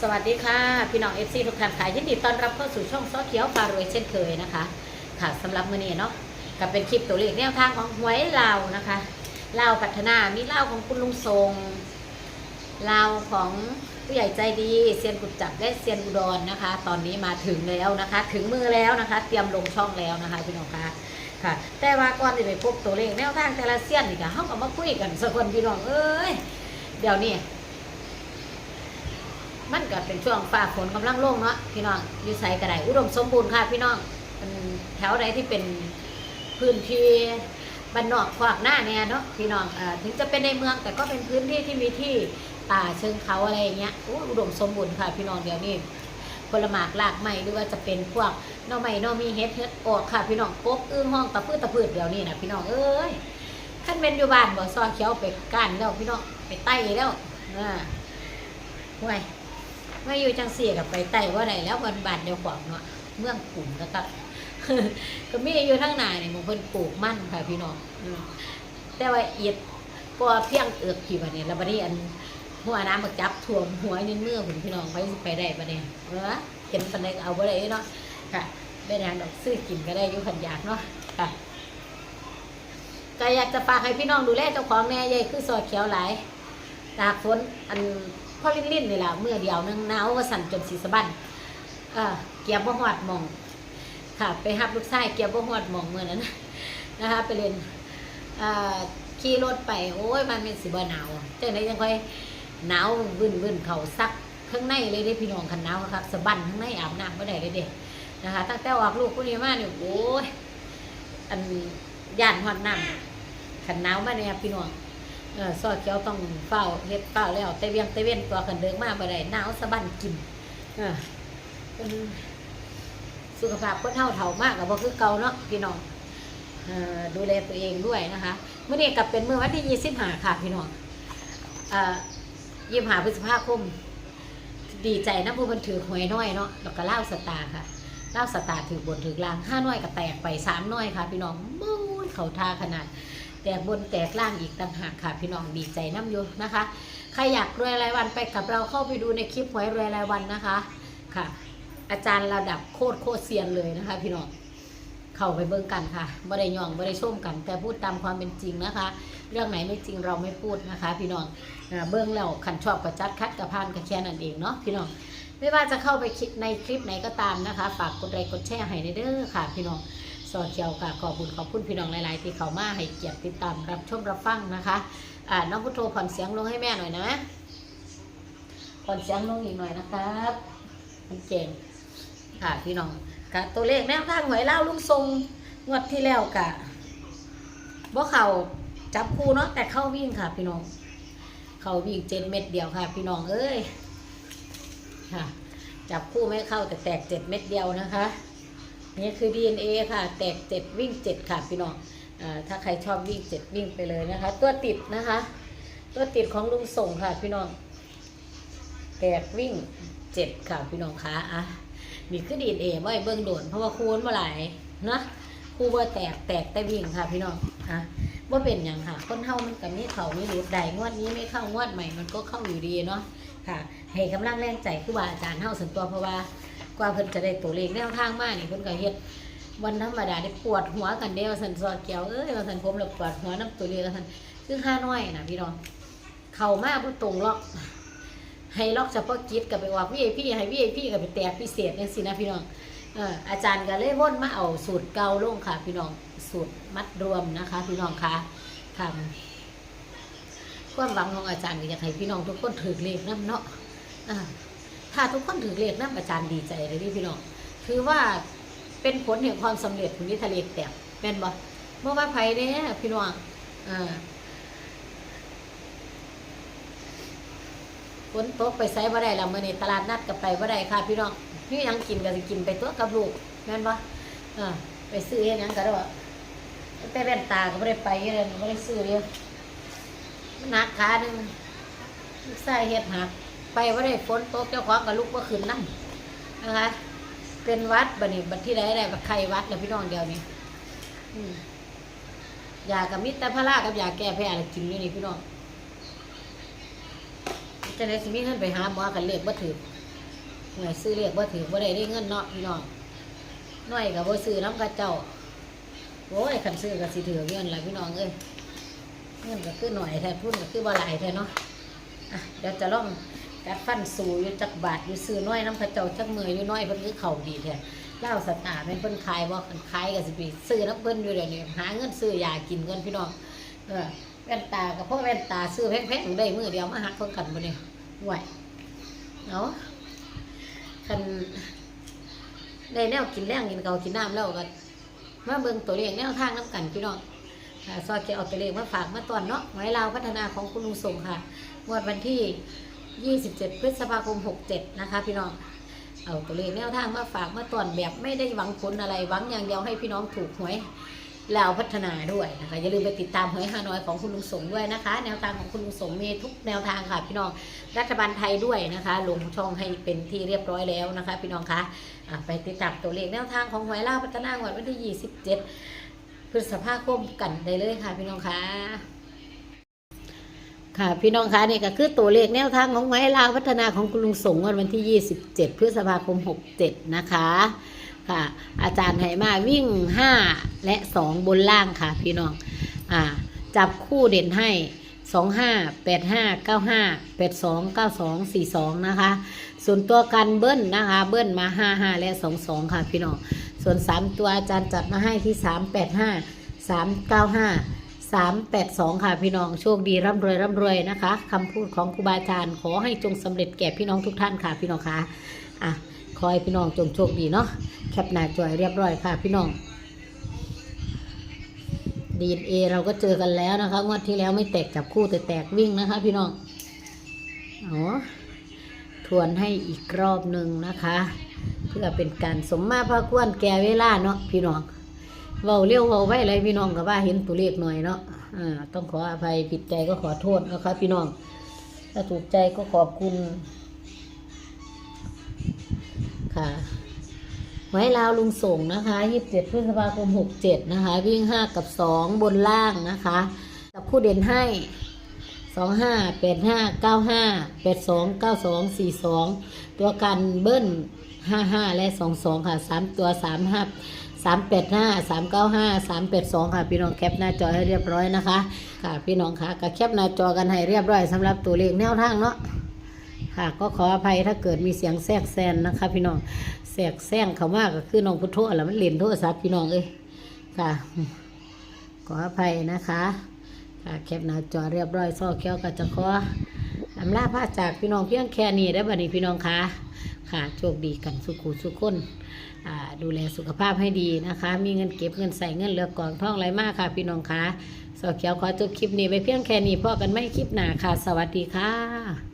สวัสดีค่ะ พี่น้องเอฟซีทุกท่านค่ะยินดีต้อนรับเข้าสู่ช่องซอเขียวพารวยเช่นเคยนะคะ ค่ะสำหรับมื้อนี้เนาะก็เป็นคลิปตัวเลขแนวทางของหวยลาวนะคะลาวพัฒนามีลาวของคุณลุงทรงลาวของผู้ใหญ่ใจดีเซียนกุดจับและเซียนอุดรนะคะ ตอนนี้มาถึงแล้วนะคะ ถึงมือแล้วนะคะ เตรียมลงช่องแล้วนะคะพี่น้องคะค่ะ แต่ว่าก่อนที่ไปพบตัวเลขแนวทางแต่ละเซียนนี่ก็เฮาก็มาคุยกันสักคนพี่น้องเอ้ยเดี๋ยวนี้ มันก็เป็นช่วงฟ้าฝนกำลังลงเนาะพี่น้องอยู่ไสกระไดอุดมสมบูรณ์ค่ะพี่น้องเป็นแถวใดที่เป็นพื้นที่บ้านนอกขวากหน้าเนี่ยเนาะพี่น้องเอ่อถึงจะเป็นในเมืองแต่ก็เป็นพื้นที่ที่มีที่ป่าเชิงเขาอะไรอย่างเงี้ยโอ้อุดมสมบูรณ์ค่ะ พี่น้องเดี๋ยวนี้ผลหมากลากไม้หรือว่าจะเป็นพวกหน่อไม้หน่อมีเฮ็ดเฮ็ดออกค่ะ พี่น้องกบอื้อห้องตะพืดตะพืดเดี๋ยวนี้นะพี่น้องเอ้ยขั้นเป็นอยู่บ้านบ่ซอเขียวไปก้านแล้วพี่น้องไปไต่แล้วอ่าห่วย มาอยู่จังสี่กับไปไต่ว่าไรแล้ววันบาทเดียวขวางเนาะเมืองกลุ่มแล้วก็ก็มีอยู่ทั้งหนาเนี่ยมึงเพิ่นปลูกมั่นค่ะพี่น้องอืมแต่ว่าเอียดพอเพียงเอือกกี่วันนี้แล้วบัดนี้อันหัวน้ำมาจับท่วมหัวยืนเมื่อคุณพี่น้องไปสิไปได้ปะเนี่ยเออเห็นปันใดก็เอาไปได้เนาะค่ะได้นางดอกซื้อกินก็ได้อยู่ขันอยากเนาะค่ะก็อยากจะฝากให้พี่น้องดูแลเจ้าของแน่ใหญ่คือซอยเขียวหลายตากฝนอัน พ่อลิ้นลิ้นนี่แหละเมื่อเดียวนึงหนาวว่าสั่นจนสีสะบันเออเกียบบ่หอดมอง ค่ะ ไปหับลูกชายเกียบบ่หอดมองเมื่อนั้นนะคะไปเรียนเออขี่รถไปโอ้ยมันเป็นสีบ่หนาวจังไดยังค่อยหนาวบึ้นบึ้นเขาซักข้างในเลยเด้พี่น้องคันหนาวครับสะบันข้างในอาบน้ำบ่ได้เลยเด้นะคะ ตั้งแต่ออกลูกผู้นี้มาเนี่ยโอ้ยอันย่านหอดน้ำขันหนาวมาเนี่ยพี่น้อง เออซอสเขียวต้องเฝ้าเฮ็ดเฝ้าแล้วแต่เวียงแต่เวียนตัวกันเดิงมาบ่ได้หนาวสะบันกินเออเป็นสุขภาพคนเฒ่าเฒ่ามากก็บ่คือเก่าเนาะพี่น้องเอ่อดูแลตัวเองด้วยนะคะมื้อนี้ก็เป็นมื้อวันที่25ค่ะพี่น้องเอ่อ25พฤษภาคมดีใจนะผู้เพิ่นถือหวยน้อยเนาะแล้วก็เล่าวสตาร์ค่ะเล่าวสตาร์ถือบนถือล่างห้าน้อยก็แตกไปสามน้อยค่ะ พี่น้องมู้ยเขาทาขนาด แตกบนแตกล่างอีกต่างหากค่ะพี่น้องดีใจน้ำอยู่นะคะ ใครอยากรวยรายวันไปกับเราเข้าไปดูในคลิปหวยรวยรายวันนะคะค่ะ อาจารย์ระดับโคตรโคตรเซียนเลยนะคะ พี่น้องเข้าไปเบิ่งกันค่ะบ่ได้ย่องบ่ได้ชมกัน แต่พูดตามความเป็นจริงนะคะ เรื่องไหนไม่จริงเราไม่พูดนะคะ พี่น้องเบิ่งแล้วขันชอบกระจัดคัดกระพานกระแค่นั้นเองเนาะพี่น้องไม่ว่าจะเข้าไปคลิปในคลิปไหนก็ตามนะคะ ฝากกดไลค์กดแชร์ให้เด้อค่ะ พี่น้อง ซอเขียวค่ะ ขอบคุณขอบคุณพี่น้องหลาย ๆ ที่เขามาให้เกียรติติดตามรับชมรับฟังนะคะอ่าน้องพุทโธผ่อนเสียงลงให้แม่หน่อยนะผ่อนเสียงลงอีกหน่อยนะครับมันเก่งค่ะพี่น้องกะตัวเลขแนวทางหวยเล่าลุงทรงงวดที่แล้วกะบ่เขาจับคู่เนาะแต่เข้าวิ่งค่ะ พี่น้อง เข้าวิ่งเจ็ดเม็ดเดียวค่ะ พี่น้องเอ้ยค่ะ จับคู่ไม่เข้าแต่แตกเจ็ดเม็ดเดียวนะคะ นี่คือ DNA ค่ะ แตกเจ็ดวิ่งเจ็ดค่ะพี่น้องอถ้าใครชอบวิ่งเจ็ดวิ่งไปเลยนะคะ ตัวติดนะคะ ตัวติดของลุงส่งค่ะพี่น้องแตกวิ่งเจ็ดค่ะพี่น้องคะอะนี่คือ DNA ไอ้เบิ้งโดนเพราะว่าคูณเมื่อไหร่นะคูว่าแตกแตกแต่วิ่งค่ะพี่น้องอะว่าเป็นอย่างค่ะคนเท่ามันกับนี่เขานี่หลุดใดงวดนี้ไม่เข้างวดใหม่มันก็เข้าอยู่ดีเนาะค่ะให้กำลังแรงใจคือว่าอาจารย์เท่าส่วนตัวเพราะว่า กว่าเพิ่นจะได้ตัวเลขแนวทางมานี่เพิ่นก็เฮ็ดวันธรรมดาได้ปวดหัวกันเด้ว่าสันซอดเกี่ยวเอ้ยว่าสันผมแล้วปวดหัวน้ำตัวเลขว่าสันคือห้าน้อยนะพี่น้องเข้ามาบ่ตรงล็อกให้ล็อกเฉพาะกิจก็ไปว่า VIP ให้ VIP ก็ไปแตกพิเศษจังซี่นะพี่น้องอาจารย์ก็เลยวนมาเอาสูตรเกาลงค่ะ พี่น้องสูตรมัดรวมนะคะ พี่น้องคะทำความหวังของอาจารย์ก็อยากให้พี่น้องทุกคนถือเลขนํเนาะ ถ้าทุกคนถือเลขน้ำอาจารย์ดีใจเลยนี่พี่น้องถือว่าเป็นผลแห่งความสำเร็จของนิทะเลแตกแม่นบ่เมื่อว่าไผเนี่ยพี่น้องอ่าฝนตกไปไสบ่ได้ล้วมื้อนี้ตลาดนัดก็ไปบ่ได้ค่ะพี่น้องนี่ยังกินก็สิกินไปตัวกับลูกแม่นบ่อ่าไปซื้อเฮ็ดหยังก็ได้ว่าแต่แว่นตาก็บ่ได้ไปเลยบ่ได้ซื้อเลยมันหนักขาหนึงลูกชายเฮ็ดหัก ไปว่าได้ฝนตกเจ้าของกับลูกว่าขึ้นนั่นนะคะเป็นวัดบัดนี้บัดที่ใดได้บัดไข้วัดแล้วพี่น้องเดียวนี่อืมยากับมิตรพระรากับยาแก้แพ้อะไรกินอยู่นี่พี่น้องจะได้สิมีเงินไปหาหมอกันเลือกบ่าถือหน่วยซื้อเลขว่าถือว่าได้ได้เงินเนาะพี่น้องหน่อยกับว่าซื้อน้ำกระเจ้าโอ้ยคันซื้อกับสิถือเงินละพี่น้องเอ้ยเงินก็คือหน่อยแท้ทุนก็คือบ่หลายแท้เนาะอะเดี๋ยวจะลอง กัดฟันสูอยู่จักบาทอยู่ซื้อน้อยน้ำกระเจ้าจักมืออยู่น้อยเพิ่นคือเข่าดีแท้เล่าสตาร์เป็นเพิ่นขายบ่คันขายก็สิไปซื้อน้ำเพิ่นอยู่เดี๋ยวนี้หาเงินซื้อยากินก่อนพี่น้องเออแว่นตากับพ่อแว่นตาซื้อแพงๆได้มือเดียวมาหักคนกันบ่เนี่ยไหวเนาะคันได้แนวกินแรงกินเกากินน้ำแล้วก็มาเบิ่งตัวเลขแนวทางน้ำกันพี่น้องซอยจะเอาตัวเลขมาฝากมาตอนเนาะไว้เราวพัฒนาของคุณลุงส่งค่ะงวดวันที่ 27 พฤษภาคม 67 นะคะ พี่น้อง เอาตัวเลขแนวทางมาฝากมาตอนแบบไม่ได้หวังผลอะไรหวังอย่างเดียวให้พี่น้องถูกหวยแล้วพัฒนาด้วยนะคะอย่าลืมไปติดตามหวยฮานอยของคุณลุงสงด้วยนะคะ แนวทางของคุณลุงสงมีทุกแนวทางค่ะ พี่น้องรัฐบาลไทยด้วยนะคะลงช่องให้เป็นที่เรียบร้อยแล้วนะคะ พี่น้องคะะไปติดตามตัวเลขแนวทางของหวยล่าวพัฒนาวดวันที่ 27 พฤษภาคมกันได้เลยค่ะ พี่น้องคะ ค่ะ พี่น้องคะนี่ก็คือตัวเลขแนวทางของหวยลาวพัฒนาของคุณลุงสงวันวันที่ 27 พฤษภาคม 67 นะคะค่ะ อาจารย์ไหมาวิ่ง 5 และ 2 บนล่างค่ะ พี่น้องอ่าจับคู่เด่นให้สองห้าแปดห้าเก้าห้าแปดสองเก้าสองสี่สองนะคะ ส่วนตัวกันเบิ้ลนะคะ เบิ้ลมาห้าห้าและสองสองค่ะ พี่น้อง ส่วนสามตัวอาจารย์จัดมาให้ที่สา มแปดห้าสามแปดสองค่ะพี่น้องโชคดีร่ำรวยร่ำรวยนะคะคำพูดของครูบาอาจารย์ ขอให้จงสำเร็จแก่พี่น้องทุกท่านค่ะพี่น้องค่ะอะขอให้พี่น้องจงโชคดีเนาะแคปหน้าจอยเรียบร้อยค่ะพี่น้องดีเอเราก็เจอกันแล้วนะคะงวดที่แล้วไม่แตกจับคู่แต่แตกวิ่งนะคะ พี่น้องอ๋อทวนให้อีกรอบหนึ่งนะคะ เพื่อเป็นการสมมาพระควรแก่เวลาเนาะพี่น้อง เว้าเร็วเว้าไว้อะไรพี่น้องก็ว่าเห็นตัวเลขหน่อยเนาะอ่าต้องขออภัยผิดใจก็ขอโทษนะคะพี่น้อง ถ้าถูกใจก็ขอบคุณ ค่ะไว้ลาวลุงส่งนะคะ27พฤษภาคม67นะคะ วิ่ง5กับ2บนล่างนะคะจับคู่เด่นให้25 85 95 82 92 42ตัวกันเบิ้ล55และ22ค่ะ3ตัว35 385 395 382 ค่ะ พี่น้องแคปหน้าจอให้เรียบร้อยนะคะ ค่ะ พี่น้องค่ะก็แคปหน้าจอกันให้เรียบร้อยสำหรับตัวเลขแนวทางเนาะค่ะ ก็ขออภัยถ้าเกิดมีเสียงแทรกแซนนะคะ พี่น้องแสกแซงเขามากก็คือน้องพุทโธแล้วมันเล่นโทรศัพท์พี่น้องเอ้ยค่ะ ขออภัยนะคะค่ะแคปหน้าจอเรียบร้อยซ่อแก้วก็จะขออำลาพาจากพี่น้องเพียงแค่นี้ได้บัดนี้พี่น้องคะ ค่ะโชคดีกันสุขุสุขคนดูแลสุขภาพให้ดีนะคะ มีเงินเก็บเงินใส่เงินเหลือกองท่องไรมากค่ะ พี่น้องคะสอแก้วขอจบคลิปนี้ไปเพียงแค่นี้พอกันไม่คลิปหนาค่ะ สวัสดีค่ะ